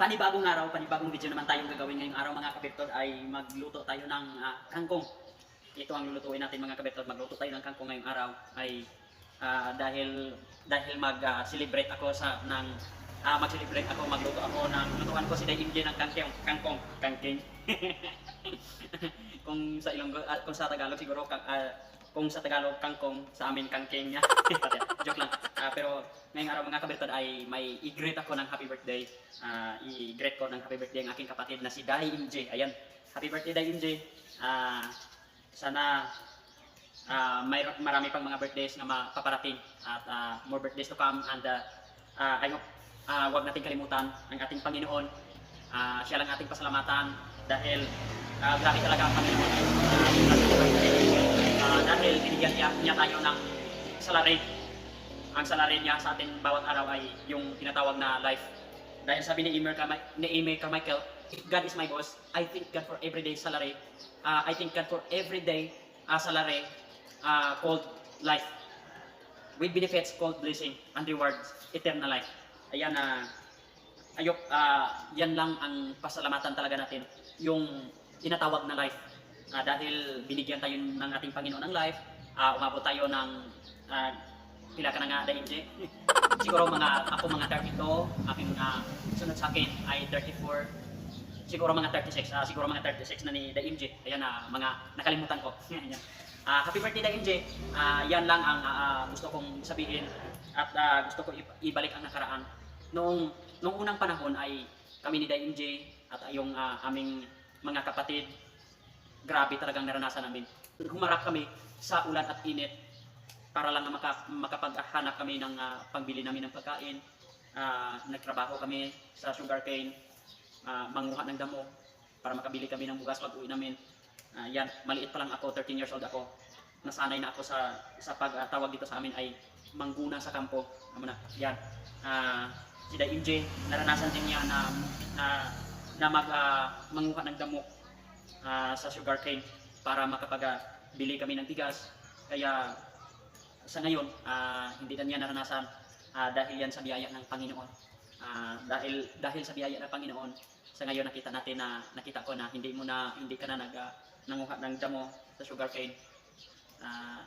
panibagong araw, panibagong video naman tayong gagawin ngayong araw mga kabirtod ay magluto tayo ng ah, kangkong. Ito ang lulutuin natin mga kabirtod, magluto tayo ng kangkong ngayong araw ay ah, dahil dahil mag-celebrate ako sa ng ah, mag-celebrate ako, magluto ako ng lutuan ko si Day ng kangkong, kangkong, kangking. kung sa Ilonggo at kung sa Tagalog siguro kang ah, kung sa Tagalog kangkong, sa amin kangking. Joke lang. Ah, pero ngayong araw mga kabirtod ay may i-greet ako ng happy birthday. Ah, i-greet ko ng happy birthday ang aking kapatid na si Dai MJ. Ayan, happy birthday Dai MJ. Ah, sana ah, may marami pang mga birthdays na mapaparating at ah, more birthdays to come and uh, hope ah, wag nating kalimutan ang ating Panginoon. Ah, siya lang ating pasalamatan dahil ah, grabe talaga ang Panginoon. Ah, dahil binigyan niya, niya tayo ng salary. Ang salary niya sa ating bawat araw ay yung tinatawag na life. Dahil sabi ni Emer, Carmi- ni Emer Carmichael, if God is my boss, I thank God for everyday salary. Ah, I thank God for everyday uh, salary ah, called life. With benefits called blessing and rewards, eternal life. Ayan na ayok, ah, yan lang ang pasalamatan talaga natin. Yung tinatawag na life. Ah, dahil binigyan tayo ng ating Panginoon ng life, ah, umabot tayo ng ah, pila ka na nga dahil siguro mga ako mga 32 aking ah, sunod sa akin ay 34 siguro mga 36 ah, siguro mga 36 na ni Daimj ayan na mga nakalimutan ko. Ah, happy birthday Daimj Ah, yan lang ang ah, gusto kong sabihin at ah, gusto ko ibalik ang nakaraan. Noong noong unang panahon ay kami ni Daimj at yung ah, aming mga kapatid grabe talagang naranasan namin humarap kami sa ulan at init para lang maka, makapaghanap kami ng ah, pangbili namin ng pagkain. Ah, nagtrabaho kami sa sugarcane, uh, manguha ng damo para makabili kami ng bugas pag uwi namin. Ah, yan, maliit pa lang ako, 13 years old ako. Nasanay na ako sa sa pagtawag dito sa amin ay mangguna sa kampo. Ano na, yan. Ah, si Day MJ, naranasan din niya na na, na mag ah, manguha ng damo ah, sa sugarcane para makapagbili kami ng tigas. Kaya sa ngayon, ah, hindi na niya naranasan ah, dahil yan sa biyaya ng Panginoon. Ah, dahil dahil sa biyaya ng Panginoon, sa ngayon nakita natin na nakita ko na hindi mo na hindi ka na nag ah, nanguha ng damo sa sugarcane. Ah,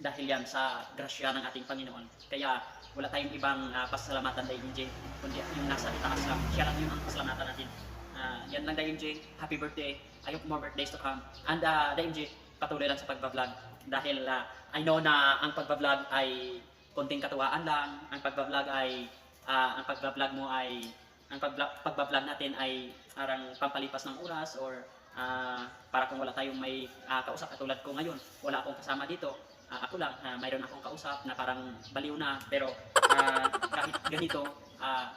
dahil yan sa grasya ng ating Panginoon. Kaya wala tayong ibang ah, pasalamatan dahil MJ, kundi yung nasa itaas lang. Siya lang yung pasalamatan yan lang dahil MJ, happy birthday. I hope more birthdays to come. And uh, dahil MJ, patuloy lang sa pagbablog. Dahil ah, I know na ang pagbablog ay konting katuwaan lang. Ang pagbablog ay, ah, ang pagbablog mo ay, ang pagbablog natin ay parang pampalipas ng oras or ah, para kung wala tayong may ah, kausap katulad ko ngayon, wala akong kasama dito. Ah, ako lang, ah, mayroon akong kausap na parang baliw na pero ah, kahit ganito, ah,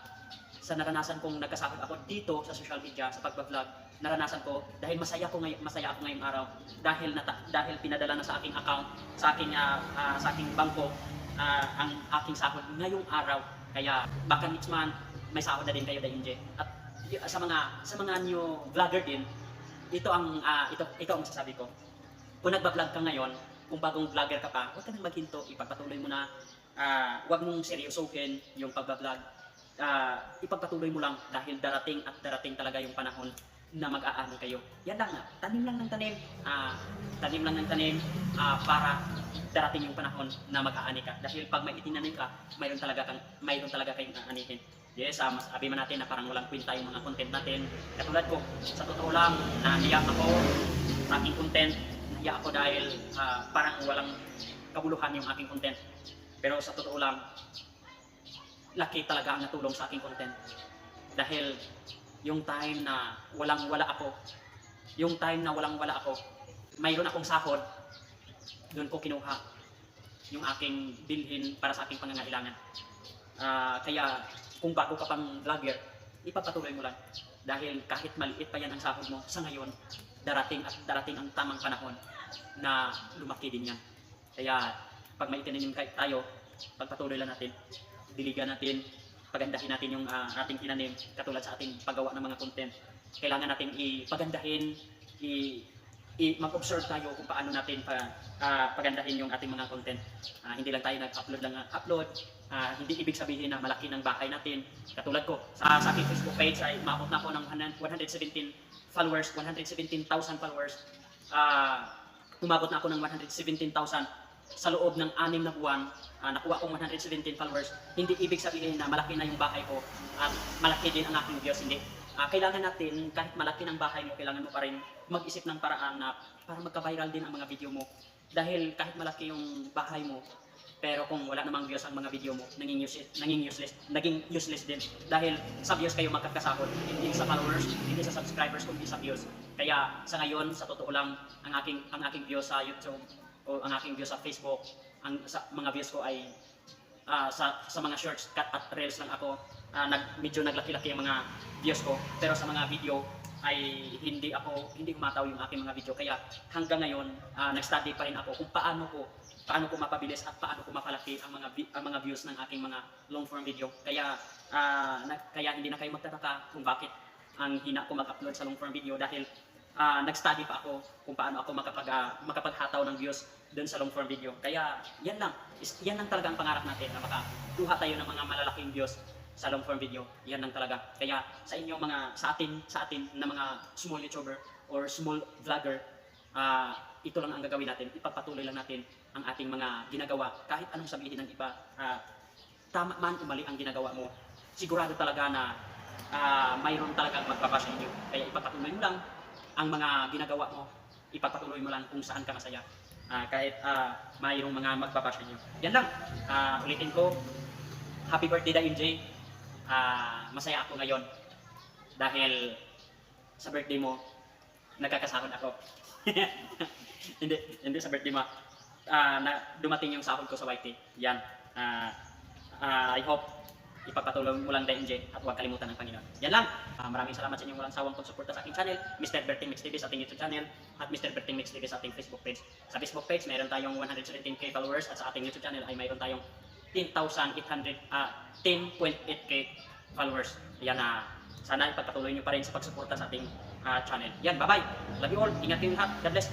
sa naranasan kong nagkasakot ako dito sa social media, sa pagbablog, naranasan ko dahil masaya ko ngayon, masaya ako ngayong araw dahil nata, dahil pinadala na sa aking account, sa aking ah, ah, sa aking bangko ah, ang aking sahod ngayong araw. Kaya baka next month may sahod na din kayo dahil. At sa mga sa mga new vlogger din, ito ang ah, ito ito ang masasabi ko. Kung nagba-vlog ka ngayon, kung bagong vlogger ka pa, huwag ka nang maghinto, ipagpatuloy mo na ah, huwag mong seryosohin yung pagba-vlog. Ah, ipagpatuloy mo lang dahil darating at darating talaga yung panahon na mag-aani kayo. Yan lang tanim lang ng tanim, ah, tanim lang ng tanim ah, para darating yung panahon na mag-aani ka. Dahil pag may itinanim ka, mayroon talaga kang mayroon talaga kayong aanihin. Yes, ah, mas sabi man natin na parang walang kwenta yung mga content natin. Katulad ko, sa totoo lang, nahiya ako sa aking content. Nahiya ako dahil ah, parang walang kabuluhan yung aking content. Pero sa totoo lang, laki talaga ang natulong sa aking content. Dahil yung time na walang wala ako, yung time na walang wala ako, mayroon akong sahod, doon ko kinuha yung aking bilhin para sa aking pangangailangan. Ah, kaya kung bago ka pang vlogger, ipagpatuloy mo lang. Dahil kahit maliit pa yan ang sahod mo, sa ngayon, darating at darating ang tamang panahon na lumaki din yan. Kaya pag may itinanim kay- tayo, pagpatuloy lang natin, diligan natin, pagandahin natin yung ah, ating tinanim katulad sa ating paggawa ng mga content. Kailangan natin ipagandahin, i i- mag-observe tayo kung paano natin pa, ah, pagandahin yung ating mga content. Ah, hindi lang tayo nag-upload lang ng upload. Ah, hindi ibig sabihin na malaki ng bahay natin. Katulad ko, sa, sa aking Facebook page ay maabot na ako ng 100 117 followers, 117,000 followers. Ah, umabot na ako ng 117,000 sa loob ng anim na buwan, ah, nakuha kong 117 followers, hindi ibig sabihin na malaki na yung bahay ko at malaki din ang aking views, hindi. Ah, kailangan natin, kahit malaki ng bahay mo, kailangan mo pa rin mag-isip ng paraan na para magka-viral din ang mga video mo. Dahil kahit malaki yung bahay mo, pero kung wala namang views ang mga video mo, naging useless, naging useless, naging useless din. Dahil sa views kayo magkakasahod, hindi sa followers, hindi sa subscribers, kundi sa views. Kaya sa ngayon, sa totoo lang, ang aking ang aking views sa YouTube o ang aking views sa Facebook, ang sa mga views ko ay ah, sa sa mga shorts cut at reels lang ako. Ah, nag medyo naglaki-laki ang mga views ko, pero sa mga video ay hindi ako hindi umataw yung aking mga video kaya hanggang ngayon ah, nag-study pa rin ako kung paano ko paano ko mapabilis at paano ko mapalaki ang mga ang mga views ng aking mga long form video kaya ah, na- kaya hindi na kayo magtataka kung bakit ang hina ko mag-upload sa long form video dahil ah, nag-study pa ako kung paano ako makapag ah, makapaghataw ng views doon sa long form video kaya yan lang yan lang talaga ang pangarap natin na makakuha tayo ng mga malalaking views sa long form video. Yan lang talaga. Kaya sa inyong mga sa atin sa atin na mga small YouTuber or small vlogger, ah, ito lang ang gagawin natin. Ipagpatuloy lang natin ang ating mga ginagawa. Kahit anong sabihin ng iba, ah, tama man o mali ang ginagawa mo, sigurado talaga na ah, mayroon talagang magbabash sa inyo. Kaya ipagpatuloy mo lang ang mga ginagawa mo. Ipagpatuloy mo lang kung saan ka masaya. Ah, kahit ah, mayroong mga magbabash sa inyo. Yan lang. Ah, ulitin ko, happy birthday Dain J. Ah, masaya ako ngayon dahil sa birthday mo nagkakasahod ako. hindi, hindi sa birthday mo. Ah, na dumating yung sahod ko sa YT. Yan. Ah, ah, I hope ipagpatuloy mo lang Dain J at huwag kalimutan ng Panginoon. Yan lang. Ah, maraming salamat sa inyong walang sawang pagsuporta sa aking channel, Mr. Berting Mix TV sa ating YouTube channel at Mr. Berting Mix TV sa ating Facebook page. Sa Facebook page, mayroon tayong 117k followers at sa ating YouTube channel ay mayroon tayong 10,800 ah 10.8k followers. Yan na sana ipagpatuloy niyo pa rin sa pagsuporta sa ating ah, channel. Yan, bye-bye. Love you all. Ingat kayong lahat. God bless.